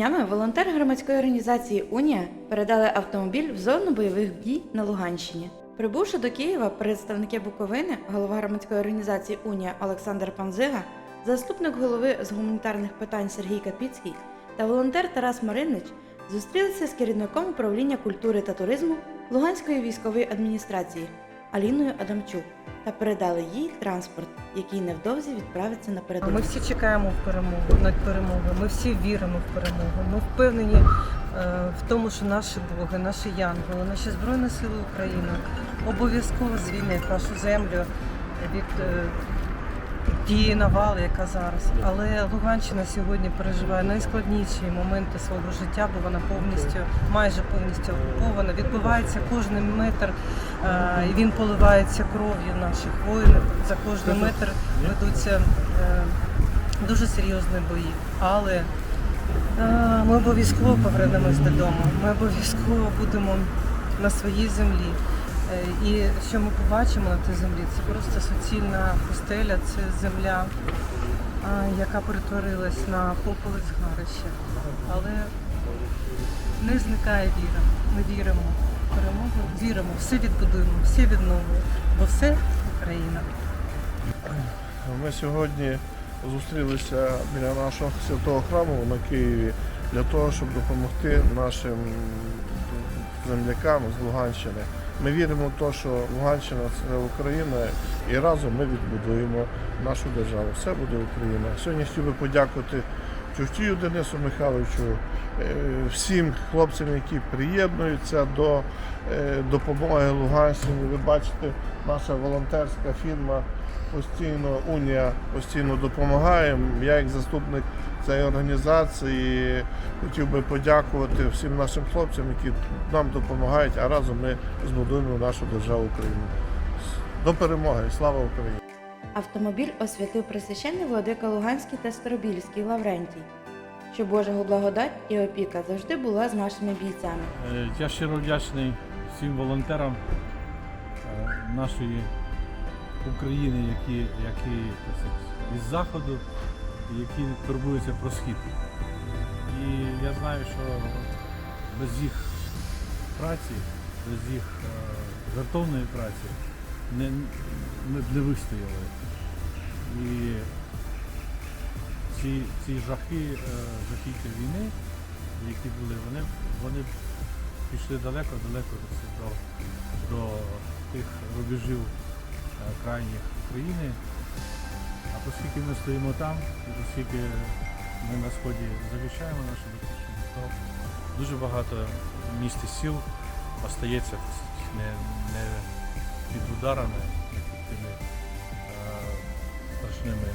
Днями волонтери громадської організації Унія передали автомобіль в зону бойових дій на Луганщині. Прибувши до Києва, представники Буковини, голова громадської організації Унія Олександр Панзига, заступник голови з гуманітарних питань Сергій Капіцький та волонтер Тарас Маринич зустрілися з керівником управління культури та туризму Луганської військової адміністрації Аліною Адамчук та передали їй транспорт, який невдовзі відправиться на передову. Ми всі чекаємо в перемогу над перемогу. Ми всі віримо в перемогу. Ми впевнені е, в тому, що наші боги, наші янголи, наші збройні сили України обов'язково звільнять нашу землю від е, тієї навали, яка зараз. Але Луганщина сьогодні переживає найскладніші моменти свого життя, бо вона повністю, майже повністю окупована. Відбувається кожен метр, е, і він поливається кров'ю наших воїнів. За кожний метр ведуться е, дуже серйозні бої. Але е, ми обов'язково повернемось додому. Ми обов'язково будемо на своїй землі. Е, І що ми побачимо на цій землі, це просто суцільна пустеля, це земля, яка перетворилась на попелець згарище. Але не зникає віра. Ми віримо в перемогу, віримо, все відбудуємо, все відновимо, бо все Україна. Ми сьогодні зустрілися біля нашого святого храму на Києві для того, щоб допомогти нашим землякам з Луганщини. Ми віримо в те, що Луганщина це Україна, і разом ми відбудуємо нашу державу. Все буде Україна. Сьогодні хотів би подякувати Чувтію Денису Михайловичу, е, всім хлопцям, які приєднуються до е, допомоги Луганщині. Ви бачите, наша волонтерська фірма постійно Унія постійно допомагає. Я як заступник цієї організації хотів би подякувати всім нашим хлопцям, які нам допомагають, а разом ми збудуємо нашу державу Україну. До перемоги! Слава Україні! Автомобіль освятив пресвященний владика Луганський та Старобільський Лаврентій, що Божого благодать і опіка завжди була з нашими бійцями. Е, Я щиро вдячний всім волонтерам е, нашої України, які, які так сказати, із заходу, які турбуються про схід. І я знаю, що без їх праці, без їх е, жертовної праці не, ми не вистояли. І ці, ці жахи, е, жахіття війни, які були, вони, вони пішли далеко-далеко до, до тих рубежів е, крайніх України. Оскільки ми стоїмо там, оскільки ми на сході захищаємо нашу батьківщину, то дуже багато міст і сіл остається не, не під ударами, е, страшними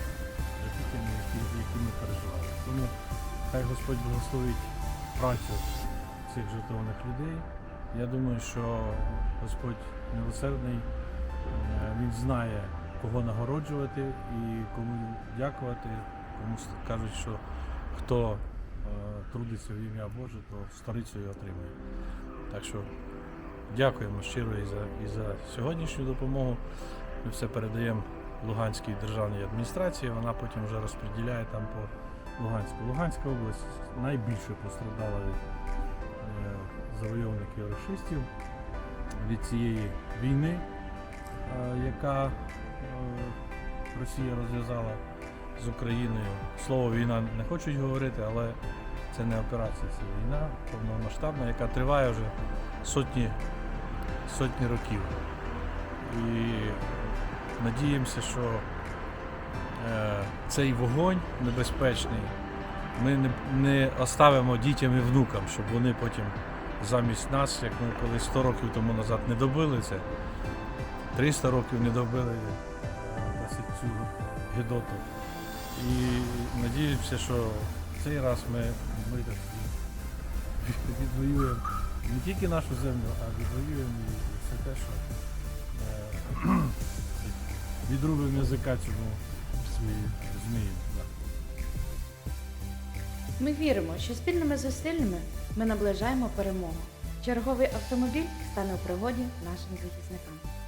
жахіттями, які, які ми переживали. Тому хай Господь благословить працю цих жертовних людей. Я думаю, що Господь милосердний, е, Він знає, кого нагороджувати і кому дякувати, кому кажуть, що хто е, трудиться в ім'я Боже, то старицю і отримує. Так що дякуємо щиро і за, і за сьогоднішню допомогу. Ми все передаємо Луганській державній адміністрації, вона потім вже розподіляє там по Луганську. Луганська область найбільше постраждала від е, завойовників рашистів, від цієї війни, е, яка Росія розв'язала з Україною. Слово війна не хочуть говорити, але це не операція, це війна повномасштабна, яка триває вже сотні, сотні років. І надіємося, що е, цей вогонь небезпечний ми не, не оставимо дітям і внукам, щоб вони потім замість нас, як ми колись 100 років тому назад не добили це, 300 років не добили е, цю гідоту. І надіємося, що цей раз ми, ми так відвоюємо не тільки нашу землю, а відвоюємо і все те, що е, відрубимо язика цьому змію. змію. Ми віримо, що спільними зусиллями ми наближаємо перемогу. Черговий автомобіль стане у пригоді нашим захисникам.